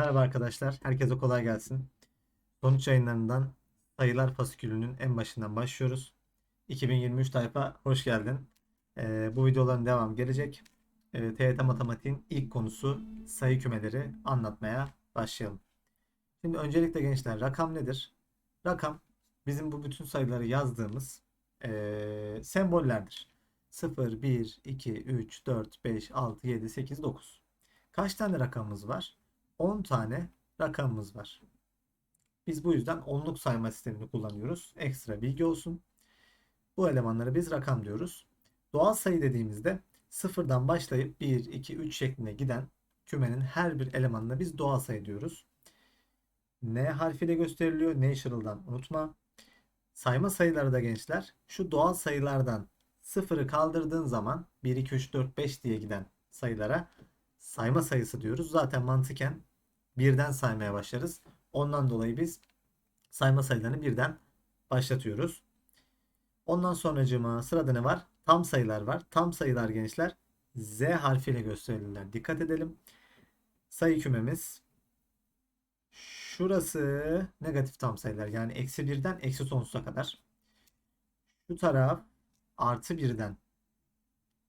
Merhaba arkadaşlar. Herkese kolay gelsin. Sonuç yayınlarından sayılar fasikülünün en başından başlıyoruz. 2023 tayfa hoş geldin. Ee, bu videoların devam gelecek. Ee, TYT Matematiğin ilk konusu sayı kümeleri anlatmaya başlayalım. Şimdi öncelikle gençler rakam nedir? Rakam bizim bu bütün sayıları yazdığımız ee, sembollerdir. 0, 1, 2, 3, 4, 5, 6, 7, 8, 9. Kaç tane rakamımız var? 10 tane rakamımız var. Biz bu yüzden onluk sayma sistemini kullanıyoruz. Ekstra bilgi olsun. Bu elemanlara biz rakam diyoruz. Doğal sayı dediğimizde sıfırdan başlayıp 1, 2, 3 şeklinde giden kümenin her bir elemanına biz doğal sayı diyoruz. N harfiyle gösteriliyor. Natural'dan unutma. Sayma sayıları da gençler şu doğal sayılardan sıfırı kaldırdığın zaman 1, 2, 3, 4, 5 diye giden sayılara sayma sayısı diyoruz. Zaten mantıken birden saymaya başlarız. Ondan dolayı biz sayma sayılarını birden başlatıyoruz. Ondan sonracığıma sırada ne var? Tam sayılar var. Tam sayılar gençler Z harfiyle gösterilirler. Dikkat edelim. Sayı kümemiz şurası negatif tam sayılar. Yani eksi birden eksi sonsuza kadar. Şu taraf artı birden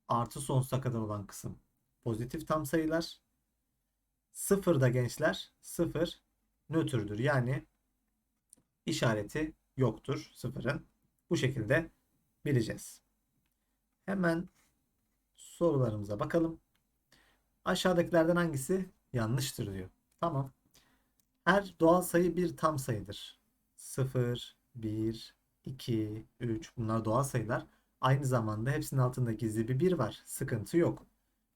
artı sonsuza kadar olan kısım pozitif tam sayılar. Sıfırda gençler sıfır nötrdür. Yani işareti yoktur sıfırın. Bu şekilde bileceğiz. Hemen sorularımıza bakalım. Aşağıdakilerden hangisi yanlıştır diyor. Tamam. Her doğal sayı bir tam sayıdır. 0, 1, 2, 3 bunlar doğal sayılar. Aynı zamanda hepsinin altında gizli bir 1 var. Sıkıntı yok.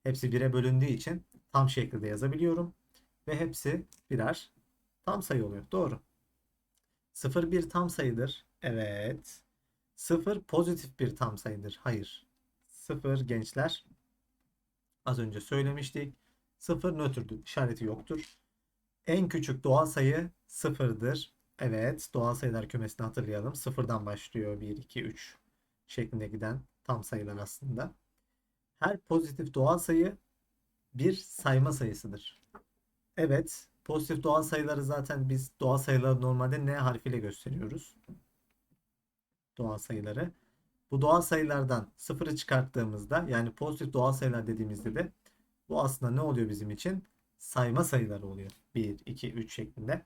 Hepsi 1'e bölündüğü için tam şekilde yazabiliyorum. Ve hepsi birer tam sayı oluyor. Doğru. 0 bir tam sayıdır. Evet. 0 pozitif bir tam sayıdır. Hayır. 0 gençler. Az önce söylemiştik. 0 nötrdür. İşareti yoktur. En küçük doğal sayı 0'dır. Evet. Doğal sayılar kümesini hatırlayalım. 0'dan başlıyor. 1, 2, 3 şeklinde giden tam sayılar aslında. Her pozitif doğal sayı bir sayma sayısıdır. Evet, pozitif doğal sayıları zaten biz doğal sayıları normalde N harfiyle gösteriyoruz. Doğal sayıları. Bu doğal sayılardan sıfırı çıkarttığımızda yani pozitif doğal sayılar dediğimizde de bu aslında ne oluyor bizim için? Sayma sayıları oluyor. 1, 2, 3 şeklinde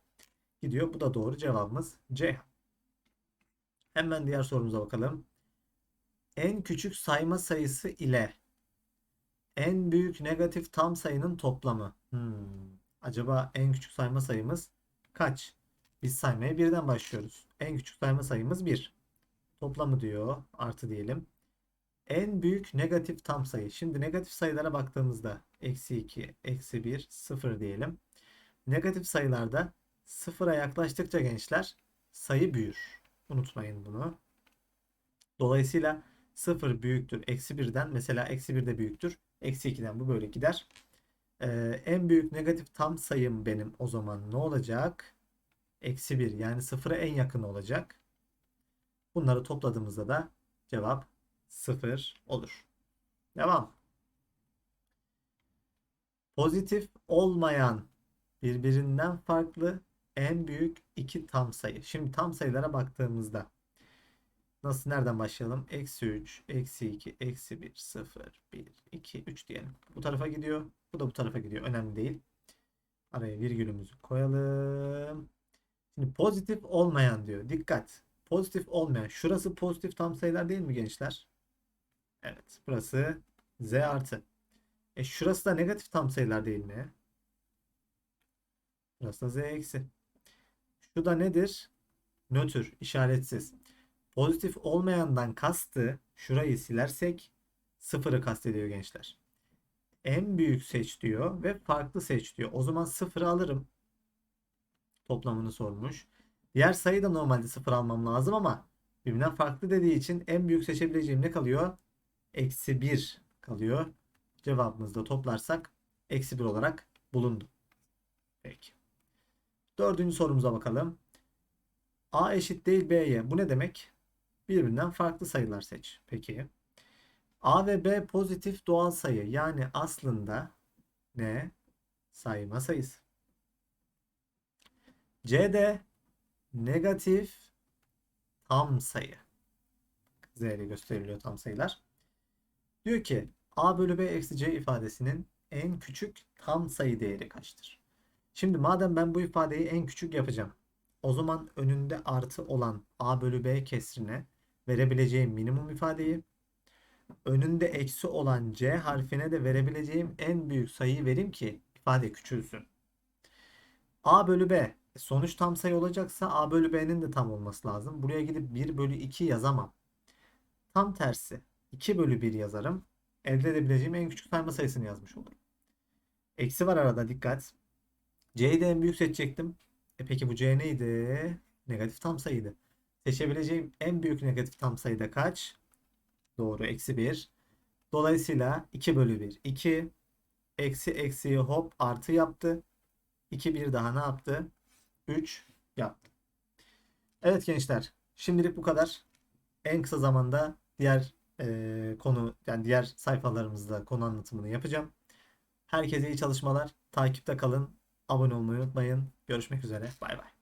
gidiyor. Bu da doğru cevabımız C. Hemen diğer sorumuza bakalım. En küçük sayma sayısı ile en büyük negatif tam sayının toplamı. Hmm. Acaba en küçük sayma sayımız kaç? Biz saymaya birden başlıyoruz. En küçük sayma sayımız 1. Toplamı diyor. Artı diyelim. En büyük negatif tam sayı. Şimdi negatif sayılara baktığımızda eksi 2, eksi 1, 0 diyelim. Negatif sayılarda sıfıra yaklaştıkça gençler sayı büyür. Unutmayın bunu. Dolayısıyla 0 büyüktür. Eksi 1'den mesela eksi 1 de büyüktür. Eksi 2'den bu böyle gider. Ee, en büyük negatif tam sayım benim o zaman ne olacak? Eksi 1 yani sıfıra en yakın olacak. Bunları topladığımızda da cevap 0 olur. Devam. Pozitif olmayan birbirinden farklı en büyük iki tam sayı. Şimdi tam sayılara baktığımızda Nasıl nereden başlayalım? Eksi 3, eksi 2, eksi 1, 0, 1, 2, 3 diyelim. Bu tarafa gidiyor. Bu da bu tarafa gidiyor. Önemli değil. Araya virgülümüzü koyalım. Şimdi pozitif olmayan diyor. Dikkat. Pozitif olmayan. Şurası pozitif tam sayılar değil mi gençler? Evet. Burası z artı. E şurası da negatif tam sayılar değil mi? Burası da z eksi. Şu da nedir? Nötr, işaretsiz. Pozitif olmayandan kastı şurayı silersek sıfırı kastediyor gençler. En büyük seç diyor ve farklı seç diyor. O zaman sıfırı alırım. Toplamını sormuş. Diğer sayı da normalde sıfır almam lazım ama birbirinden farklı dediği için en büyük seçebileceğim ne kalıyor? Eksi 1 kalıyor. Cevabımızı da toplarsak eksi 1 olarak bulundu. Peki. Dördüncü sorumuza bakalım. A eşit değil B'ye. Bu ne demek? Birbirinden farklı sayılar seç. Peki. A ve B pozitif doğal sayı. Yani aslında ne? Sayma sayısı. C'de negatif tam sayı. Z ile gösteriliyor tam sayılar. Diyor ki A bölü B eksi C ifadesinin en küçük tam sayı değeri kaçtır? Şimdi madem ben bu ifadeyi en küçük yapacağım. O zaman önünde artı olan A bölü B kesrine verebileceğim minimum ifadeyi önünde eksi olan C harfine de verebileceğim en büyük sayıyı vereyim ki ifade küçülsün. A bölü B sonuç tam sayı olacaksa A bölü B'nin de tam olması lazım. Buraya gidip 1 bölü 2 yazamam. Tam tersi 2 bölü 1 yazarım. Elde edebileceğim en küçük sayma sayısını yazmış olurum. Eksi var arada dikkat. C'yi de en büyük seçecektim. E peki bu C neydi? Negatif tam sayıydı. Seçebileceğim en büyük negatif tam sayı da kaç? Doğru eksi 1. Dolayısıyla 2 bölü 1 2. Eksi eksiyi hop artı yaptı. 2 bir daha ne yaptı? 3 yaptı. Evet gençler şimdilik bu kadar. En kısa zamanda diğer eee, konu yani diğer sayfalarımızda konu anlatımını yapacağım. Herkese iyi çalışmalar. Takipte kalın. Abone olmayı unutmayın. Görüşmek üzere. Bay bay.